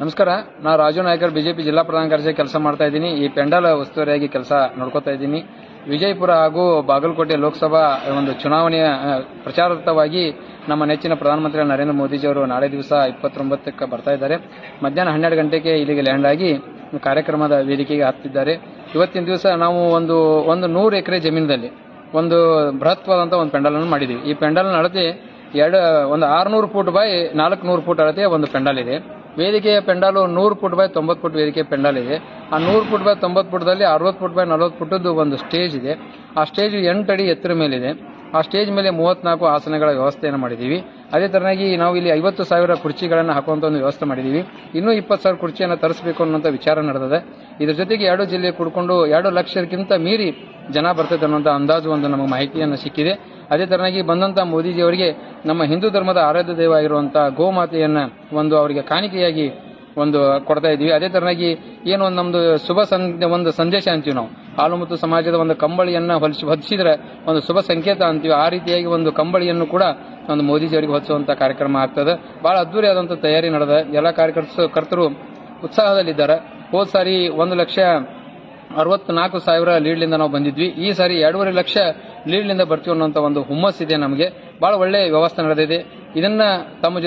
ನಮಸ್ಕಾರ. ನಾನು ರಾಜು ನಾಯ್ಕರ್, ಬಿಜೆಪಿ ಜಿಲ್ಲಾ ಪ್ರಧಾನ ಕಾರ್ಯದರ್ಶಿ ಕೆಲಸ ಮಾಡ್ತಾ ಇದ್ದೀನಿ. ಈ ಪೆಂಡಲ್ ಉಸ್ತುವಾರಿಯಾಗಿ ಕೆಲಸ ನೋಡ್ಕೋತಾ ಇದ್ದೀನಿ. ವಿಜಯಪುರ ಹಾಗೂ ಬಾಗಲಕೋಟೆ ಲೋಕಸಭಾ ಒಂದು ಚುನಾವಣೆಯ ಪ್ರಚಾರಾರ್ಥವಾಗಿ ನಮ್ಮ ನೆಚ್ಚಿನ ಪ್ರಧಾನಮಂತ್ರಿ ನರೇಂದ್ರ ಮೋದಿಜಿಯವರು ನಾಳೆ ದಿವಸ ಇಪ್ಪತ್ತೊಂಬತ್ತಕ್ಕೆ ಬರ್ತಾ ಇದ್ದಾರೆ. ಮಧ್ಯಾಹ್ನ ಹನ್ನೆರಡು ಗಂಟೆಗೆ ಇಲ್ಲಿಗೆ ಲ್ಯಾಂಡ್ ಆಗಿ ಕಾರ್ಯಕ್ರಮದ ವೇದಿಕೆಗೆ ಹತ್ತಿದ್ದಾರೆ. ಇವತ್ತಿನ ದಿವಸ ನಾವು ಒಂದು ಒಂದು ನೂರು ಎಕರೆ ಜಮೀನಿನಲ್ಲಿ ಒಂದು ಬೃಹತ್ವಾದಂಥ ಒಂದು ಪೆಂಡಲ್ ಅನ್ನು ಮಾಡಿದ್ದೀವಿ. ಈ ಪೆಂಡಲ್ ಅಳತೆ ಎರಡು, ಒಂದು ಆರುನೂರು ಫೂಟ್ ಬೈ ನಾಲ್ಕು ನೂರು ಫೂಟ್ ಅಳತೆಯ ಒಂದು ಪೆಂಡಲ್ ಇದೆ. ವೇದಿಕೆಯ ಪೆಂಡಾಲು ನೂರು ಫುಟ್ ಬೈ ತೊಂಬತ್ತು ಫುಟ್ ವೇದಿಕೆ ಪೆಂಡಾಲ್ ಇದೆ. ಆ ನೂರು ಫುಟ್ ಬೈ ತೊಂಬತ್ತು ಫುಟ್ದಲ್ಲಿ ಅರವತ್ತು ಫುಟ್ ಬೈ ನಲವತ್ತು ಫುಟ್ಟದ್ದು ಒಂದು ಸ್ಟೇಜ್ ಇದೆ. ಆ ಸ್ಟೇಜ್ ಎಂಟು ಅಡಿ ಎತ್ತರ ಮೇಲಿದೆ. ಆ ಸ್ಟೇಜ್ ಮೇಲೆ ಮೂವತ್ನಾಲ್ಕು ಆಸನಗಳ ವ್ಯವಸ್ಥೆಯನ್ನು ಮಾಡಿದ್ದೀವಿ. ಅದೇ ತರನಾಗಿ ನಾವು ಇಲ್ಲಿ ಐವತ್ತು ಸಾವಿರ ಕುರ್ಚಿಗಳನ್ನು ಹಾಕುವಂಥ ಒಂದು ವ್ಯವಸ್ಥೆ ಮಾಡಿದ್ದೀವಿ. ಇನ್ನೂ ಇಪ್ಪತ್ತು ಸಾವಿರ ಕುರ್ಚಿಯನ್ನು ತರಿಸಬೇಕು ಅನ್ನೋಂಥ ವಿಚಾರ ನಡೆದಿದೆ. ಇದ್ರ ಜೊತೆಗೆ ಎರಡು ಜಿಲ್ಲೆ ಕುಡ್ಕೊಂಡು ಎರಡು ಲಕ್ಷಕ್ಕಿಂತ ಮೀರಿ ಜನ ಬರ್ತದೆ ಅನ್ನೋಂಥ ಅಂದಾಜು ಒಂದು ನಮಗೆ ಮಾಹಿತಿಯನ್ನು ಸಿಕ್ಕಿದೆ. ಅದೇ ತರನಾಗಿ ಬಂದಂಥ ಮೋದಿಜಿ ಅವರಿಗೆ ನಮ್ಮ ಹಿಂದೂ ಧರ್ಮದ ಆರಾಧ್ಯ ದೇವ ಆಗಿರುವಂಥ ಗೋಮಾತೆಯನ್ನ ಒಂದು ಅವರಿಗೆ ಕಾಣಿಕೆಯಾಗಿ ಒಂದು ಕೊಡ್ತಾ ಇದ್ದೀವಿ. ಅದೇ ತರನಾಗಿ ಏನು ಒಂದು ನಮ್ದು ಶುಭ ಸಂ- ಒಂದು ಸಂದೇಶ ಅಂತೀವಿ ನಾವು. ಹಾಲು ಮತ್ತು ಸಮಾಜದ ಒಂದು ಕಂಬಳಿಯನ್ನ ಹೊಲಿಸಿ ಹೊದಿಸಿದ್ರೆ ಒಂದು ಶುಭ ಸಂಕೇತ ಅಂತೀವಿ. ಆ ರೀತಿಯಾಗಿ ಒಂದು ಕಂಬಳಿಯನ್ನು ಕೂಡ ಒಂದು ಮೋದಿಜಿಯವರಿಗೆ ಹೊಲಿಸುವಂತ ಕಾರ್ಯಕ್ರಮ ಆಗ್ತದೆ. ಬಹಳ ಅದ್ದೂರಿ ಆದಂತ ತಯಾರಿ ನಡೆದ ಎಲ್ಲ ಕಾರ್ಯಕರ್ತರು ಕರ್ತರು ಉತ್ಸಾಹದಲ್ಲಿದ್ದಾರೆ. ಹೋದ ಸಾರಿ ಒಂದು ಲಕ್ಷ ಅರವತ್ನಾಲ್ಕು ಸಾವಿರ ಲೀಡ್ಲಿಂದ ನಾವು ಬಂದಿದ್ವಿ. ಈ ಸಾರಿ ಎರಡೂವರೆ ಲಕ್ಷ ಲೀಡ್ಲಿಂದ ಬರ್ತೀವಿ ಅನ್ನೋಂಥ ಒಂದು ಹುಮ್ಮಸ್ ಇದೆ ನಮಗೆ. ಬಹಳ ಒಳ್ಳೆ ವ್ಯವಸ್ಥೆ ನಡೆದಿದೆ. ಇದನ್ನ ತಮ್ಮ